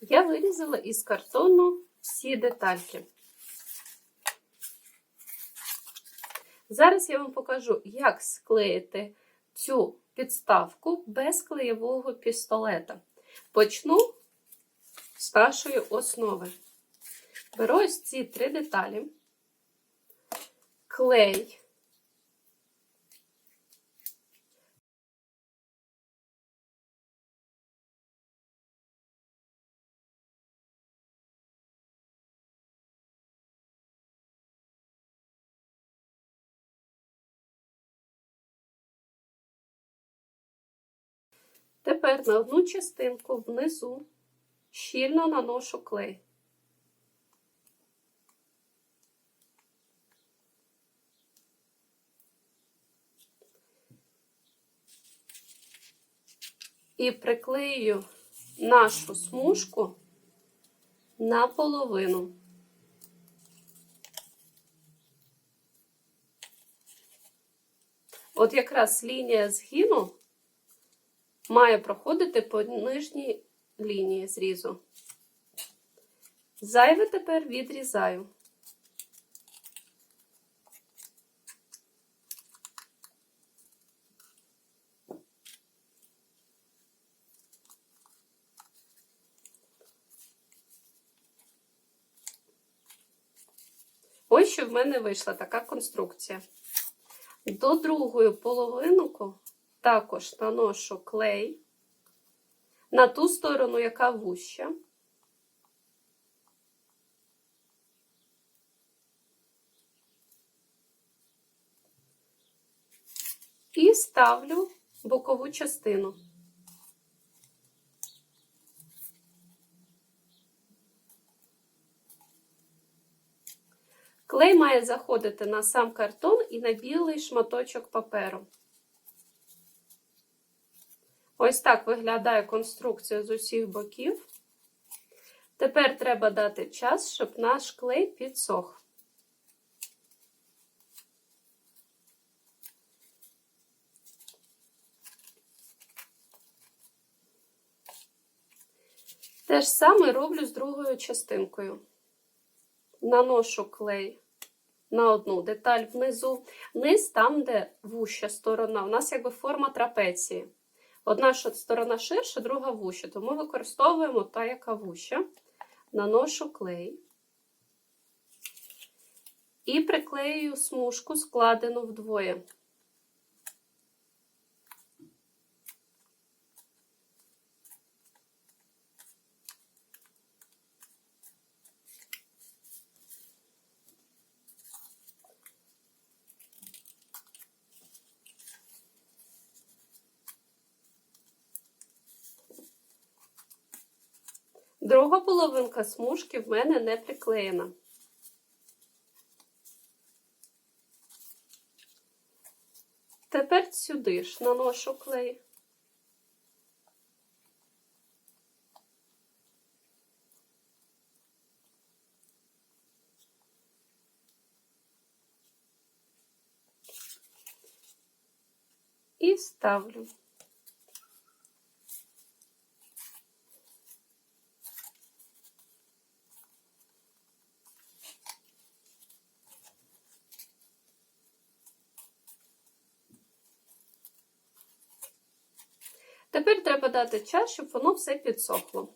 Я вирізала із картону всі детальки. Зараз я вам покажу, як склеїти цю підставку без клеєвого пістолета. Почну з нашої основи. Беру ось ці три деталі, клей. Тепер на одну частинку внизу щільно наношу клей. І приклею нашу смужку наполовину. От якраз лінія згину має проходити по нижній лінії зрізу. Зайве тепер відрізаю. Ось що в мене вийшла така конструкція. До другої половинку також наношу клей на ту сторону, яка вуща. І ставлю бокову частину. Клей має заходити на сам картон і на білий шматочок паперу. Ось так виглядає конструкція з усіх боків. Тепер треба дати час, щоб наш клей підсох. Те ж саме роблю з другою частинкою. Наношу клей на одну деталь внизу, низ там, де вуща сторона. У нас якби форма трапеції. Одна сторона ширша, друга вуща, тому використовуємо та, яка вуща. Наношу клей і приклею смужку, складену вдвоє. Друга половинка смужки в мене не приклеєна. Тепер сюди ж наношу клей. І ставлю. Тепер треба дати час, щоб воно все підсохло.